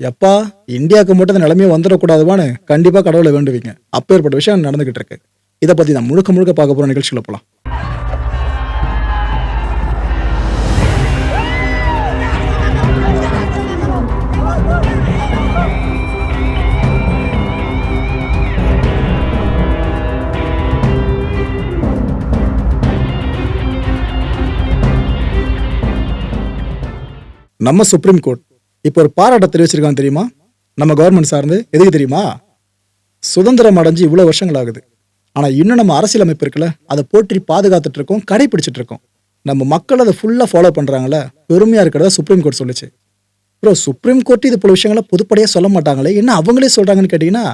எப்பா இந்தியாவுக்கு மட்டும் இந்த நிலைமையை வந்துடக்கூடாதுவான்னு கண்டிப்பாக கடவுளை வேண்டுவீங்க. அப்பேற்பட்ட விஷயம் நடந்துகிட்டு இருக்கு இதை பற்றி நான் முழுக்க முழுக்க பார்க்க போகிற நிகழ்ச்சியில் போகலாம் நம்ம சுப்ரீம் கோர்ட் இப்போ ஒரு பாராட்ட தெரிவிச்சிருக்காங்க தெரியுமா? நம்ம கவர்மெண்ட் சார்ந்து. எதுக்கு தெரியுமா? சுதந்திரம் அடைஞ்சு இவ்வளோ வருஷங்கள் ஆகுது ஆனால் இன்னும் நம்ம அரசியலமைப்பு இருக்குல்ல அதை போற்றி பாதுகாத்துட்டு இருக்கோம் கடைபிடிச்சிட்டு இருக்கோம். நம்ம மக்கள் அதை ஃபுல்லாக ஃபாலோ பண்ணுறாங்கள பெருமையாக இருக்கிறத சுப்ரீம் கோர்ட் சொல்லுச்சு. ப்ரோ சுப்ரீம் கோர்ட் இது போல விஷயங்களை பொதுப்படையாக சொல்ல மாட்டாங்களே என்ன அவங்களே சொல்கிறாங்கன்னு கேட்டிங்கன்னா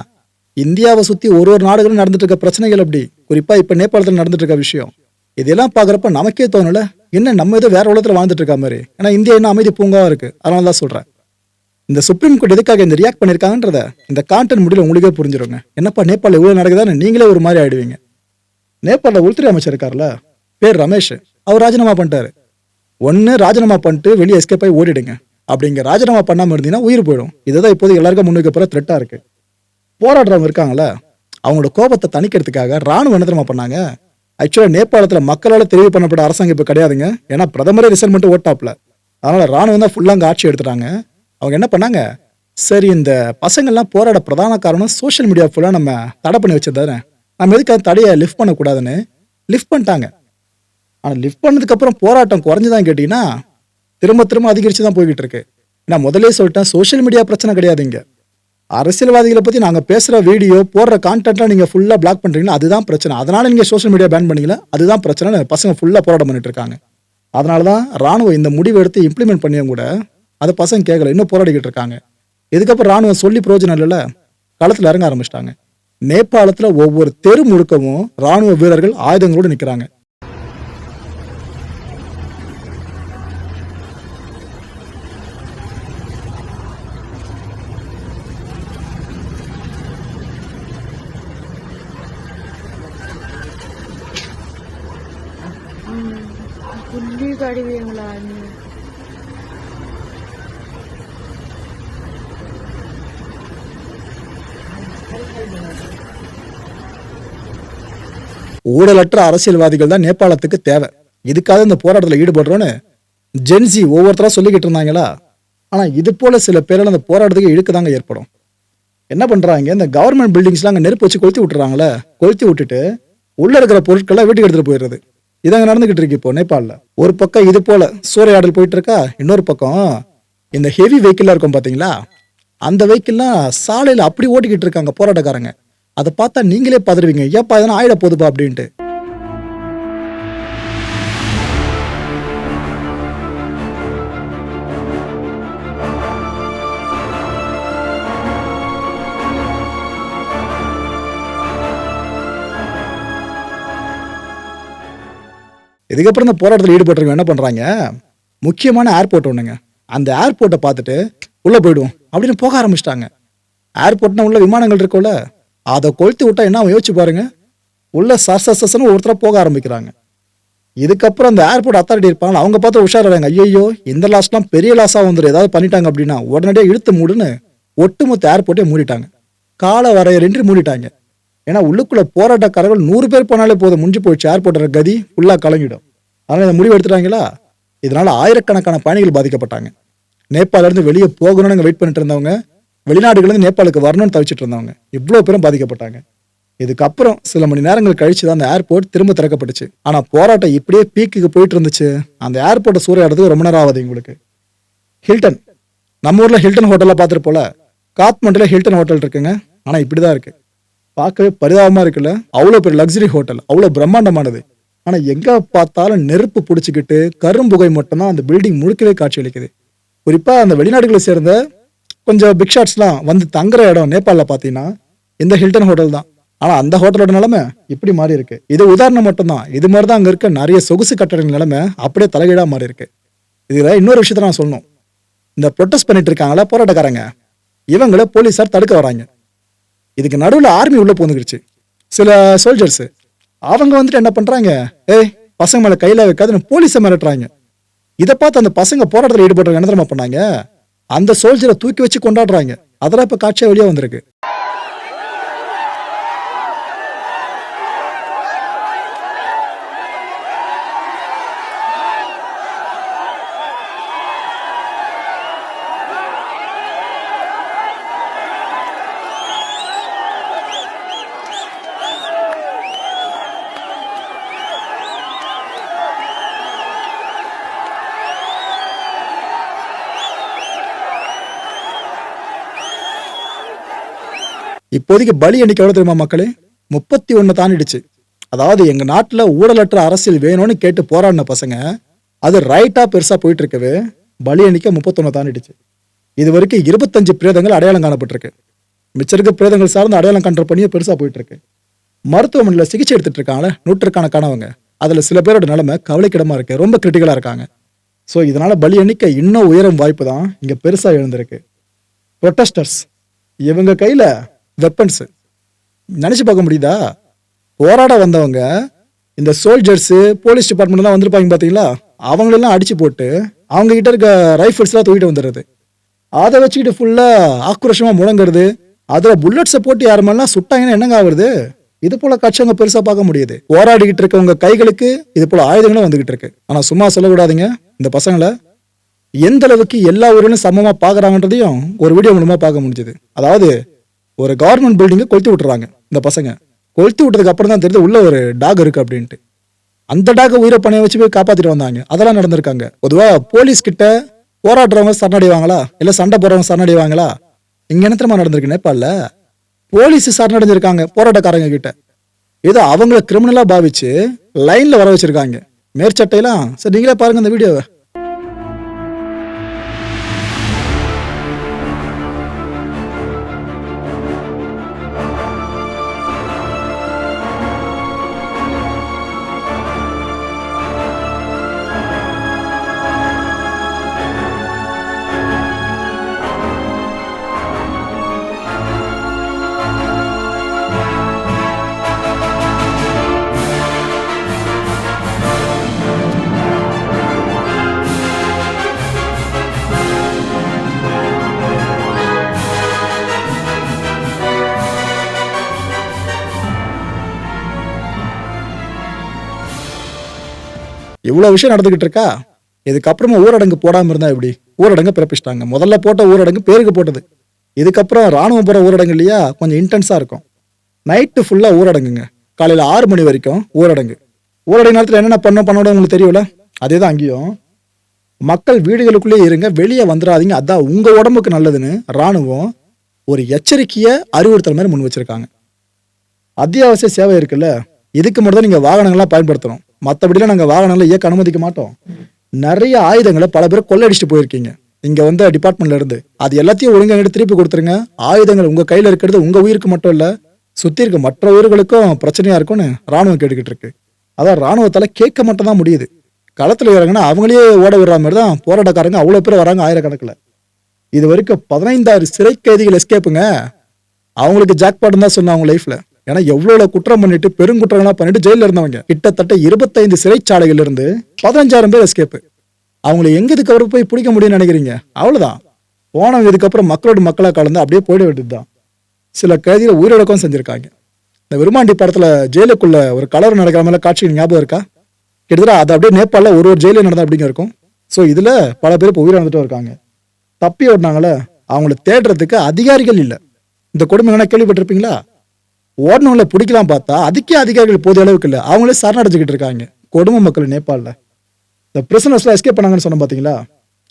இந்தியாவை சுற்றி ஒரு ஒரு நாடுகளும் நடந்துட்டு இருக்க பிரச்சனைகள் அப்படி. குறிப்பாக இப்போ நேபாளத்தில் நடந்துட்டு இருக்க விஷயம். இதெல்லாம் பார்க்குறப்ப நமக்கே தோணல என்ன நம்ம ஏதோ வேற உலகத்தில் வாழ்ந்துட்டு இருக்க மாதிரி. ஏன்னா இந்தியா என்ன அமைதி பூங்காவாக இருக்குது அதனால தான் சொல்கிறேன் இந்த சுப்ரீம் கோர்ட் எதுக்காக இந்த ரியாக்ட் பண்ணியிருக்காங்கன்றத இந்த கான்டென்ட் முடியல உங்களுக்கே புரிஞ்சிருங்க. என்னப்பா நேபாளில் இவ்வளோ நடக்குதான்னு நீங்களே ஒரு மாதிரி ஆயிடுவீங்க. நேபாளில் உள்துறை அமைச்சர் இருக்கார்ல பேர் ரமேஷ் அவர் ராஜினாமா பண்ணிட்டாரு. ஒன்று ராஜினாமா பண்ணிட்டு வெளியே எஸ்கேப் ஆகி ஓடிடுங்க. அப்படிங்க ராஜினாமா பண்ணாமல் இருந்தீங்கன்னா உயிர் போயிடும். இதுதான் இப்போது எல்லாருக்கும் முன்னுக்கு போகிற த்ரெட்டாக இருக்கு. போராடுறவங்க இருக்காங்களா அவங்களோட கோபத்தை தணிக்கிறதுக்காக ராணுவம் என்ன பண்ணாங்க? ஆக்சுவலாக நேபாளத்தில் மக்களால் தெரிவு பண்ணப்பட்ட அரசாங்கம் இப்போ கிடையாதுங்க. ஏன்னா பிரதமரே ரிசல்ட் மட்டும் ஓட்டாப்ல. அதனால ராணுவம் தான் ஃபுல்லாக அங்கே ஆட்சி எடுத்துட்டாங்க. அவங்க என்ன பண்ணாங்க? சரி இந்த பசங்கள்லாம் போராட பிரதான காரணம் சோஷியல் மீடியா ஃபுல்லாக நம்ம தடை பண்ணி வச்சது நம்ம எதுக்கு அந்த தடையை லிஃப்ட் பண்ணக்கூடாதுன்னு லிஃப்ட் பண்ணிட்டாங்க. ஆனால் லிஃப்ட் பண்ணதுக்கப்புறம் போராட்டம் குறைஞ்சுதான் கேட்டிங்கன்னா திரும்ப திரும்ப அதிகரித்து தான் போய்கிட்டு இருக்கு. நான் முதலே சொல்லிட்டேன் சோஷியல் மீடியா பிரச்சனை கிடையாது இங்கே. அரசியல்வாதிகளை பற்றி நாங்கள் பேசுகிற வீடியோ போடுற கான்டென்ட்லாம் நீங்கள் ஃபுல்லாக பிளாக் பண்ணுறீங்களா அதுதான் பிரச்சனை. அதனால் நீங்கள் சோஷியல் மீடியா பேன் பண்ணீங்களா? அதுதான் பிரச்சனை பசங்க ஃபுல்லாக போராட்டம் பண்ணிட்டு இருக்காங்க. அதனால தான் ராணுவம் இந்த முடிவை எடுத்து இம்ப்ளிமெண்ட் பண்ணியும் கூட அதை பசங்க கேட்கல. இன்னும் போராடிக்கிட்டு இருக்காங்க. இதுக்கப்புறம் ராணுவம் சொல்லி பிரயோஜனம் இல்லைல்ல? களத்தில் இறங்க ஆரம்பிச்சிட்டாங்க. நேபாளத்தில் ஒவ்வொரு தெரு முழுக்கவும் ராணுவ வீரர்கள் ஆயுதங்களோடு நிற்கிறாங்க புள்ளி கடிவீங்களா ஊழலற்ற அரசியல்வாதிகள் தான் நேபாளத்துக்கு தேவை. இதுக்காக இந்த போராட்டத்தில் ஈடுபடுறோன்னு ஜென்சி ஒவ்வொருத்தரா சொல்லிக்கிட்டு இருந்தாங்களா? ஆனால் இது போல சில பேரால் அந்த போராட்டத்துக்கு இழுக்குதாங்க ஏற்படும். என்ன பண்ணுறாங்க இந்த கவர்மெண்ட் பில்டிங்ஸ்லாம் அங்கே நெருப்பு வச்சு கொளுத்தி விட்டுறாங்களே? கொளுத்தி விட்டுட்டு உள்ளே இருக்கிற பொருட்களை வீட்டுக்கு எடுத்துகிட்டு போயிடுறது. இதாங்க நடந்துகிட்டு இருக்கு இப்போ நேபாளில். ஒரு பக்கம் இது போல சூறையாடல் போயிட்டு இருக்கா இன்னொரு பக்கம் இந்த ஹெவி வெஹிக்கிளாக இருக்கும் பார்த்தீங்களா அந்த வெஹிக்கிள்லாம் சாலையில் அப்படி ஓட்டிக்கிட்டு இருக்காங்க போராட்டக்காரங்க. அதை பார்த்தா நீங்களே பதறுவீங்க. ஏப்பா எதனா ஆயிட போகுதுப்பா அப்படின்ட்டு. இதுக்கப்புறம் இந்த போராட்டத்தில் ஈடுபட்டிருக்கவங்க என்ன பண்ணுறாங்க முக்கியமான ஏர்போர்ட் ஒன்றுங்க அந்த ஏர்போர்ட்டை பார்த்துட்டு உள்ளே போயிடுவோம் அப்படின்னு போக ஆரம்பிச்சிட்டாங்க. ஏர்போர்ட்னா உள்ள விமானங்கள் இருக்கும்ல. அதை கொளுத்து விட்டா என்ன யோசிச்சு பாருங்க. உள்ள சச சசன்னு ஒருத்தர போக ஆரம்பிக்கிறாங்க. இதுக்கப்புறம் அந்த ஏர்போர்ட் அத்தாரிட்டி இருப்பாங்க அவங்க பார்த்து உஷாராங்க ஐயோ இந்த லாஸ்ட்லாம் பெரிய லாஸாக வந்துடும் ஏதாவது பண்ணிட்டாங்க அப்படின்னா உடனடியாக இழுத்து மூடுன்னு ஒட்டுமொத்த ஏர்போர்ட்டே மூடிட்டாங்க. காலை வரையறின்றி மூடிட்டாங்க. ஏன்னா உள்ளுக்குள்ள போராட்டக்காரர்கள் நூறு பேர் போனாலே போதும். முடிஞ்சு போயிடுச்சு ஏர்போர்ட்டோட கதி ஃபுல்லாக கலங்கிடும். அதனால் இந்த முடிவு எடுத்துட்டாங்களா? இதனால ஆயிரக்கணக்கான பயணிகள் பாதிக்கப்பட்டாங்க. நேபாளிலேருந்து வெளியே போகணும்னு வெயிட் பண்ணிட்டு இருந்தவங்க வெளிநாடுகள்லேருந்து நேபாளுக்கு வரணும்னு தவிச்சிட்டு இருந்தவங்க. இவ்வளோ பேரும் பாதிக்கப்பட்டாங்க. இதுக்கப்புறம் சில மணி நேரங்கள் கழிச்சு தான் அந்த ஏர்போர்ட் திரும்ப திறக்கப்பட்டுச்சு. ஆனால் போராட்டம் இப்படியே பீக்குக்கு போயிட்டு இருந்துச்சு. அந்த ஏர்போர்ட்டை சூறையாடுறதுக்கு ரொம்ப நேரம் ஆகுது உங்களுக்கு ஹில்டன். நம்ம ஊரில் ஹில்டன் ஹோட்டலில் பார்த்துருப்போல காத்மண்டில் ஹில்டன் ஹோட்டல் இருக்குங்க. ஆனால் இப்படி தான் இருக்குது பார்க்கவே பரிதாபமாக இருக்குல்ல? அவ்வளோ பெரிய லக்ஸரி ஹோட்டல் அவ்வளோ பிரம்மாண்டமானது. ஆனால் எங்கே பார்த்தாலும் நெருப்பு பிடிச்சிக்கிட்டு கரும்புகை மட்டும்தான் அந்த பில்டிங் முழுக்கவே காட்சி அளிக்குது. அந்த வெளிநாடுகளை சேர்ந்த கொஞ்சம் பிக் ஷாட்ஸ்லாம் வந்து தங்குற இடம் நேபாளில் பார்த்தீங்கன்னா இந்த ஹில்டன் ஹோட்டல் தான். ஆனால் அந்த ஹோட்டலோட நிலைமை இப்படி மாறி இருக்கு. இது உதாரணம் மட்டும்தான். இது மாதிரி தான் அங்கே இருக்க நிறைய சொகுசு கட்டடங்கள் நிலைமை அப்படியே தலைகீழாக மாறி இருக்கு. இதில் இன்னொரு விஷயத்த நான் சொல்லணும். இந்த ப்ரொட்டஸ்ட் பண்ணிட்டு இருக்காங்களா போராட்டக்காரங்க. இவங்கள போலீஸார் தடுக்க வராங்க. இதுக்கு நடுவில் ஆர்மி உள்ளே போந்துக்கிடுச்சு சில சோல்ஜர்ஸு அவங்க வந்துட்டு என்ன பண்ணுறாங்க ஏய் பசங்க மேலே கையில் வைக்காதுன்னு போலீஸை மிரட்டுறாங்க. இதை பார்த்து அந்த பசங்க போராட்டத்தில் ஈடுபடுற என்ன தெரியுமா பண்ணாங்க? அந்த சோல்ஜரை தூக்கி வச்சு கொண்டாடுறாங்க. அதெல்லாம் இப்போ காட்சியாக வெளியே வந்திருக்கு. இப்போதைக்கு பலி எண்ணிக்கை எவ்வளோ தெரியுமா மக்களே? முப்பத்தி ஒன்று தாண்டிடுச்சு. அதாவது எங்கள் நாட்டில் ஊழலற்ற அரசியல் வேணும்னு கேட்டு போராடின பசங்க அது ரைட்டாக பெருசாக போயிட்டு இருக்கவே பலி எண்ணிக்கை முப்பத்தொன்று தாண்டிடுச்சு. இது வரைக்கும் இருபத்தஞ்சு பிரேதங்கள் அடையாளம் காணப்பட்டிருக்கு. மிச்சம் இருக்க பிரேதங்கள் சார்ந்து அடையாளம் காண்ற பணியும் பெருசாக போயிட்டு இருக்கு மருத்துவமனையில் சிகிச்சை எடுத்துட்டு இருக்காங்களே நூற்றுக்கணக்கானவங்க அதில் சில பேரோட நிலைமை கவலைக்கிடமாக இருக்கு ரொம்ப கிரிட்டிக்கலாக இருக்காங்க. ஸோ இதனால் பலி எண்ணிக்கை இன்னும் உயரும் வாய்ப்பு தான் இங்கே பெருசாக எழுந்திருக்கு. ப்ரொட்டஸ்டர்ஸ் இவங்க கையில் வெப்பன்ஸு நினச்சி பார்க்க முடியுதா? போராட வந்தவங்க இந்த சோல்ஜர்ஸு போலீஸ் டிபார்ட்மெண்ட்லாம் வந்திருப்பாங்க பார்த்தீங்களா அவங்களெல்லாம் அடித்து போட்டு அவங்க கிட்ட இருக்க ரைஃபிள்ஸ்லாம் தூக்கிட்டு வந்துடுறது. அதை வச்சுக்கிட்டு ஃபுல்லாக ஆக்ரோஷமாக முழங்குறது. அதில் புல்லட்ஸை போட்டு யார் மேலாம் சுட்டாங்கன்னா என்னங்க ஆகுறது? இது போல காட்சி அவங்க பெருசாக பார்க்க முடியுது. போராடிக்கிட்டு இருக்கவங்க கைகளுக்கு இது போல ஆயுதங்களும் வந்துகிட்டு இருக்கு. ஆனால் சும்மா சொல்லக்கூடாதுங்க இந்த பசங்களை. எந்த அளவுக்கு எல்லா ஊரிலும் சமமாக பார்க்குறாங்கன்றதையும் ஒரு வீடியோ மூலமாக பார்க்க முடிஞ்சது. அதாவது ஒரு கவர்மெண்ட் பில்டிங்கை கொளுத்தி விட்டுறாங்க இந்த பசங்க. கொளுத்தி விட்டதுக்கு அப்புறம் தான் தெரியுது உள்ள ஒரு டாக் இருக்கு அப்படின்ட்டு. அந்த டாக உயிரை பணைய வச்சு போய் காப்பாத்திட்டு வந்தாங்க. அதெல்லாம் நடந்திருக்காங்க. பொதுவா போலீஸ் கிட்ட போராடுறவங்க சரணடைவாங்களா இல்ல சண்டை போடுறவங்க சரணடைவாங்களா இங்க என்ன நடந்திருக்கு நேபாளில் போலீஸ் சரணடைஞ்சிருக்காங்க போராட்டக்காரங்க கிட்ட. ஏதோ அவங்கள கிரிமினலா பாவிச்சு லைன்ல வர வச்சிருக்காங்க. மேற்சட்டையெல்லாம் சரி நீங்களே பாருங்க இந்த வீடியோவை இவ்வளோ விஷயம் நடந்துக்கிட்டு இருக்கா? இதுக்கப்புறமா ஊரடங்கு போடாமல் இருந்தா எப்படி? ஊரடங்கு பிறப்பிச்சிட்டாங்க. முதல்ல போட்ட ஊரடங்கு பேருக்கு போட்டது. இதுக்கப்புறம் ராணுவம் போகிற ஊரடங்கு இல்லையா? கொஞ்சம் இன்டென்ஸாக இருக்கும். நைட்டு ஃபுல்லாக ஊரடங்குங்க. காலையில் ஆறு மணி வரைக்கும் ஊரடங்கு. ஊரடங்கு நேரத்தில் என்னென்ன பண்ண பண்ணோட உங்களுக்கு தெரியல அதே தான் அங்கேயும். மக்கள் வீடுகளுக்குள்ளேயே இருங்க. வெளியே வந்துடாதீங்க. அதான் உங்கள் உடம்புக்கு நல்லதுன்னு ராணுவம் ஒரு எச்சரிக்கையை அறிவுறுத்தல் மாதிரி முன் வச்சிருக்காங்க. அத்தியாவசிய சேவை இருக்குல்ல? இதுக்கு மட்டும் தான் நீங்க வாகனங்கள்லாம் பயன்படுத்தணும். மற்றபடிலாம் நாங்கள் வாகனங்களை இயக்க அனுமதிக்க மாட்டோம். நிறைய ஆயுதங்களை பல பேர் கொள்ளடிச்சிட்டு போயிருக்கீங்க. இங்கே வந்து டிபார்ட்மெண்ட்ல இருந்து. அது எல்லாத்தையும் ஒழுங்காக எடுத்து திருப்பி கொடுத்துருங்க. ஆயுதங்கள் உங்கள் கையில் இருக்கிறது உங்கள் உயிருக்கு மட்டும் இல்லை சுற்றி இருக்க மற்ற உயிர்களுக்கும் பிரச்சனையாக இருக்கும்னு ராணுவம் கேட்டுக்கிட்டு இருக்கு. அதான் ராணுவத்தால் கேட்க மட்டும் தான் முடியுது. களத்தில் இறங்கினா அவங்களே ஓட விடுற மாதிரி தான் போராட்டக்காரங்க அவ்வளோ பேர் வராங்க ஆயிரக்கணக்கில். இது வரைக்கும் பதினைந்தாயிரம் சிறை கைதிகள் எஸ்கேப்புங்க அவங்களுக்கு ஜாக்பாட்னு தான் சொன்னேன் அவங்க லைஃப்பில் ஏன்னா எவ்வளவு குற்றம் பண்ணிட்டு பெருங்குற்றங்களா பண்ணிட்டு ஜெயில இருந்தவங்க. கிட்டத்தட்ட இருபத்தைந்து சிறைச்சாலையில இருந்து பதினஞ்சாயிரம் பேர் எஸ்கேப்பு அவங்களை எங்க இதுக்கப்புறம் போய் பிடிக்க முடியும்னு நினைக்கிறீங்க? அவ்வளவுதான். போனவங்க இதுக்கப்புறம் மக்களோட மக்களாக கலந்து அப்படியே போயிட வேண்டியதுதான். சில கைதிகள் உயிரிழக்கவும் செஞ்சிருக்காங்க. இந்த விருமாண்டி படத்துல ஜெயிலுக்குள்ள ஒரு கலர் நடக்கிற மாதிரி காட்சி ஞாபகம் இருக்கா? கிட்டத்தட்ட அது அப்படியே நேபாளில் ஒரு ஒரு ஜெயிலே நடந்தா அப்படிங்க இருக்கும். ஸோ இதுல பல பேர் இப்போ உயிரிழந்துட்டும் இருக்காங்க. தப்பி ஓடினாங்களே அவங்கள தேடுறதுக்கு அதிகாரிகள் இல்லை. இந்த கொடுமை என்ன கேள்விப்பட்டிருப்பீங்களா? ஓடனவங்கள பிடிக்கலாம் பார்த்தா அதுக்கே அதிகாரிகள் போதிய அளவுக்கு இல்லை. அவங்களே சரணடைஞ்சிக்கிட்டு இருக்காங்க. கொடுமை மக்கள் நேபாளில் இந்த பிரிசனர்ஸ்லாம் எஸ்கேப் பண்ணாங்கன்னு சொன்னோம் பார்த்தீங்களா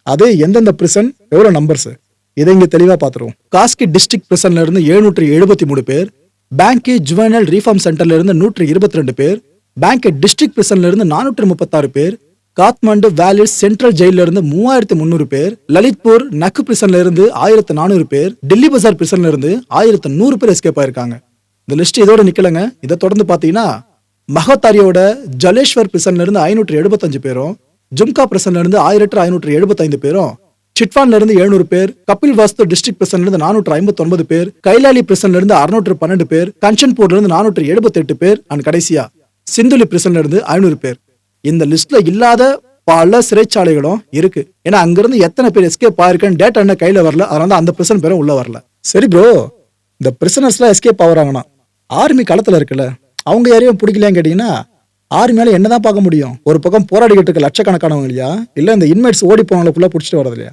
அதே எந்தெந்த பிரிசன் எவ்வளோ நம்பர்ஸ் இதை இங்கே தெளிவாக பார்த்துருவோம் காஸ்கி டிஸ்ட்ரிக்ட் பிரிசன்ல இருந்து எழுநூற்றி எழுபத்தி மூணு பேர் பேங்கே ஜுவனல் ரீஃபார்ம் சென்டர்ல இருந்து நூற்றி இருபத்தி ரெண்டு பேர் பேங்கே டிஸ்ட்ரிக்ட் பிரிசன்ல இருந்து நானூற்றி முப்பத்தாறு பேர் காத்மாண்டு வேலிஸ் சென்ட்ரல் ஜெயில இருந்து மூவாயிரத்தி முந்நூறு பேர் லலித்பூர் நக்கு பிரிசன்ல இருந்து ஆயிரத்து நானூறு பேர் டெல்லி பசார் பிரிசன்ல இருந்து ஆயிரத்து நூறு பேர் எஸ்கேப் ஆயிருக்காங்க. இந்த லிஸ்ட் இதோட நிக்கலங்க. இதை தொடர்ந்து பாத்தீங்கன்னா மகத்தாரியோட ஜலேஸ்வர் பிரிசன்ல இருந்து ஐநூற்று எழுபத்தஞ்சு பேரும் ஜும்கா பிரிசன்ல இருந்து ஆயிரத்து ஐநூற்று எழுபத்தைந்து பேரும் சிட்வான்ல இருந்து எழுநூறு பேர் கபில் வாஸ்து டிஸ்ட்ரிக்ட் பிரசன்ல இருந்து நானூற்று ஐம்பத்தி ஒன்பது பேர் கைலாலி பிரசன்ல இருந்து அறுநூற்று பன்னெண்டு பேர் கஞ்சன்பூர்ல இருந்து நானூற்று எழுபத்தி எட்டு பேர் அண்ட் கடைசியா சிந்துலி பிரசன்ல இருந்து ஐநூறு பேர். இந்த லிஸ்ட்ல இல்லாத பல சிறைச்சாலைகளும் இருக்கு. ஏன்னா அங்கிருந்து எத்தனை பேர் எஸ்கேப் ஆயிருக்குன்னு டேட்டா என்ன கையில வரல. அதனால தான் அந்த பிரசன் பேரும் உள்ள வரல. சரி ப்ரோ இந்த பிரிசனர்ஸ்லாம் எஸ்கேப் ஆகுறாங்கன்னா ஆர்மி களத்தில் இருக்குல்ல அவங்க யாரையும் பிடிக்கலையான்னு கேட்டீங்கன்னா ஆர்மியால என்னதான் பார்க்க முடியும்? ஒரு பக்கம் போராடிக்கிட்டு இருக்க லட்சக்கணக்கானவங்க இல்லையா? இல்லை இந்த இன்மேட்ஸ் ஓடி போனவங்களுக்குள்ளே பிடிச்சிட்டு வரது இல்லையா?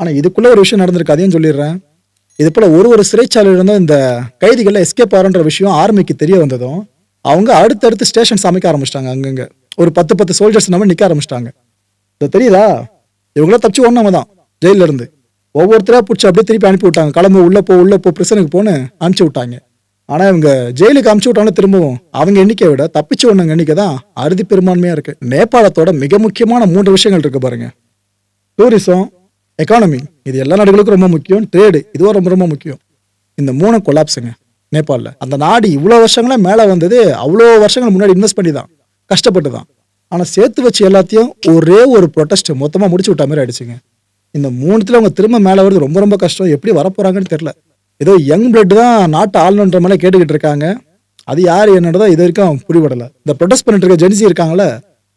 ஆனால் இதுக்குள்ளே ஒரு விஷயம் நடந்திருக்கு அதையும் சொல்லிடுறேன். இது போல் ஒரு ஒரு சிறைச்சாலையிலிருந்தும் இந்த கைதிகளில் எஸ்கேப் ஆகிறன்ற விஷயம் ஆர்மிக்கு தெரிய வந்ததும் அவங்க அடுத்தடுத்து ஸ்டேஷன்ஸ் அமைக்க ஆரம்பிச்சிட்டாங்க அங்கங்கே. ஒரு பத்து பத்து சோல்ஜர்ஸ் நம்ம நிற்க ஆரம்பிச்சிட்டாங்க. இது தெரியுதா? இவங்கள தப்பிச்சு ஒண்ணாம தான் ஜெயிலிருந்து இருந்து. பிடிச்சி அப்படியே திருப்பி அனுப்பி விட்டாங்க. கிளம்பு உள்ளே போ உள்ளே போ பிரசனுக்கு போன்னு அனுப்பிச்சு விட்டாங்க. ஆனா இவங்க ஜெயிலுக்கு அனுப்பிச்சு விட்டாலும் திரும்பவும் அவங்க எண்ணிக்கையை விட தப்பிச்சு ஒண்ணுங்க எண்ணிக்கை தான் அறுதி பெரும்பான்மையா இருக்கு. நேபாளத்தோட மிக முக்கியமான மூன்று விஷயங்கள் இருக்கு பாருங்க. டூரிசம் எக்கானமி இது எல்லா நாடுகளுக்கும் ரொம்ப முக்கியம். ட்ரேடு இதுவும் ரொம்ப ரொம்ப முக்கியம். இந்த மூணு கொலாப்ஸுங்க நேபாளில். அந்த நாடு இவ்வளோ வருஷங்களா மேலே வந்தது அவ்வளோ வருஷங்கள் முன்னாடி இன்வெஸ்ட் பண்ணி தான் கஷ்டப்பட்டு தான் ஆனால் சேர்த்து வச்சு எல்லாத்தையும் ஒரே ஒரு ப்ரொட்டஸ்ட் மொத்தமாக முடிச்சு விட்ட மாதிரி ஆயிடுச்சுங்க. இந்த மூணுத்தில் அவங்க திரும்ப மேலே வருது ரொம்ப ரொம்ப கஷ்டம். எப்படி வரப்போகிறாங்கன்னு தெரில ஏதோ யங் பிளட் தான் நாட்டை ஆளணுன்ற மாதிரி கேட்டுக்கிட்டு இருக்காங்க. அது யார் என்னன்றதோ இது வரைக்கும் புரிபடலை. இந்த ப்ரொடெஸ்ட் பண்ணிட்டு இருக்க ஜென்சி இருக்காங்களே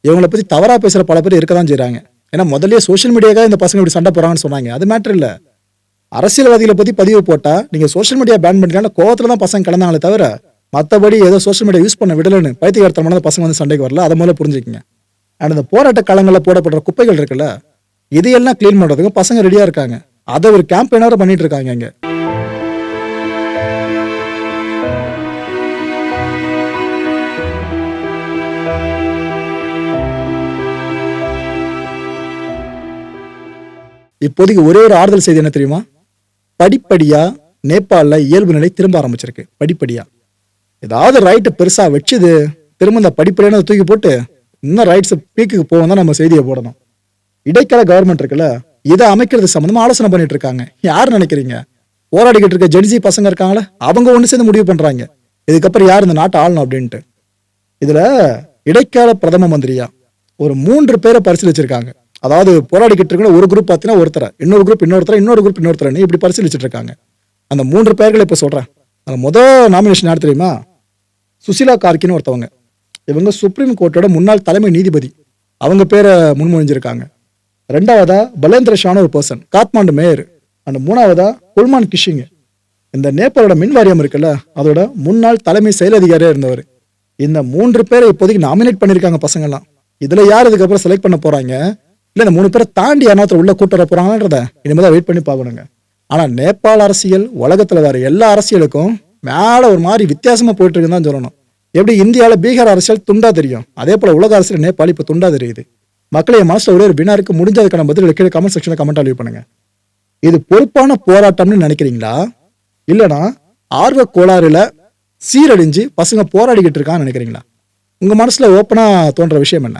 இவங்களை பத்தி தவறா பேசுற பல பேர் இருக்க தான் செய்கிறாங்க ஏன்னா முதல்லயே சோஷியல் மீடியாக்காக இந்த பசங்க இப்படி சண்டை போறாங்கன்னு சொன்னாங்க. அது மேட்டர் இல்ல. அரசியல்வாதிகளை பத்தி பதிவு போட்டா நீங்க சோஷியல் மீடியா பேன் பண்ணிக்கலாம் கோவத்துல தான் பசங்க கலந்தாங்களே தவிர மற்றபடி ஏதோ சோஷியல் மீடியா யூஸ் பண்ண விடலன்னு பைத்தியகாரத்தனமான பசங்க வந்து சண்டைக்கு வரல. அதை முதல்ல புரிஞ்சுக்கங்க. அண்ட் இந்த போராட்ட களங்களில் போடப்படுற குப்பைகள் இருக்குல்ல இதையெல்லாம் க்ளீன் பண்றதுக்கு பசங்க ரெடியா இருக்காங்க. அதை ஒரு கேம்பெயினாக பண்ணிட்டு இருக்காங்க இங்கே. இப்போதைக்கு ஒரே ஒரு ஆறுதல் செய்தி என்ன தெரியுமா? படிப்படியா நேபாளில் இயல்பு நிலை திரும்ப ஆரம்பிச்சிருக்கு. படிப்படியா. ஏதாவது ரைட்டு பெருசா வச்சுது திரும்ப இந்த படிப்படியான தூக்கி போட்டு இன்னும் ரைட்ஸ் பீக்குக்கு போவோம் தான் நம்ம செய்தியை போடணும். இடைக்கால கவர்மெண்ட் இருக்குல்ல இதை அமைக்கிறது சம்மந்தமா ஆலோசனை பண்ணிட்டு இருக்காங்க. யார் நினைக்கிறீங்க? போராடிக்கிட்டு இருக்க ஜென்சி பசங்க இருக்காங்களே? அவங்க ஒன்று சேர்ந்து முடிவு பண்றாங்க. இதுக்கப்புறம் யார் இந்த நாட்டை ஆளணும் அப்படின்ட்டு. இதுல இடைக்கால பிரதம மந்திரியா ஒரு மூன்று பேரை பரிசீலிச்சிருக்காங்க. அதாவது போராடிக்கிட்டு இருக்கிற ஒரு குரூப் பார்த்தீங்கன்னா ஒருத்தரை இன்னொரு குரூப் இன்னொருத்தரை இன்னொரு குரூப் இன்னொருத்தரை இப்படி பரிசீலிச்சுட்டு இருக்காங்க. அந்த மூன்று பேர்களை இப்போ சொல்கிறேன் அந்த முதல் நாமினேஷன் யார் தெரியுமா? சுசிலா கார்கின்னு ஒருத்தவங்க. இவங்க சுப்ரீம் கோர்ட்டோட முன்னாள் தலைமை நீதிபதி. அவங்க பேரை முன்மொழிஞ்சிருக்காங்க. ரெண்டாவதா பலேந்திர ஷான ஒரு பர்சன் காத்மாண்டு மேயர். அண்ட் மூணாவதா குல்மான் கிஷிங் இந்த நேபாளோட மின் வாரியம் இருக்குல்ல அதோட முன்னாள் தலைமை செயல் இருந்தவர். இந்த மூன்று பேரை இப்போதைக்கு நாமினேட் பண்ணியிருக்காங்க பசங்கள்லாம். இதில் யார் இதுக்கப்புறம் செலக்ட் பண்ண போகிறாங்க இல்லை இந்த மூணு பேரை தாண்டி யாராவது உள்ள கூட்டு வர போகிறாங்கன்றத இனிமேல் வெயிட் பண்ணி பார்க்கணுங்க. ஆனால் நேபாள அரசியல் உலகத்தில் வேறு எல்லா அரசியலுக்கும் மேலே ஒரு மாதிரி வித்தியாசமாக போயிட்டுருக்குன்னு தான் சொல்லணும். எப்படி இந்தியாவில் பீகார் அரசியல் துண்டா தெரியும்? அதே போல் உலக அரசியல் நேபாள் இப்போ துண்டா தெரியுது. மக்களை மனசில் ஒரே ஒரு வினாருக்கு முடிஞ்சதுக்கான பதில் கீழே கமெண்ட் செக்ஷனில் கமெண்ட் அழிவு பண்ணுங்க. இது பொறுப்பான போராட்டம்னு நினைக்கிறீங்களா? இல்லைனா ஆர்வ கோளாறுல சீரழிஞ்சு பசங்க போராடிக்கிட்டு இருக்கான்னு நினைக்கிறீங்களா? உங்கள் மனசில் ஓப்பனாக தோன்ற விஷயம் என்ன?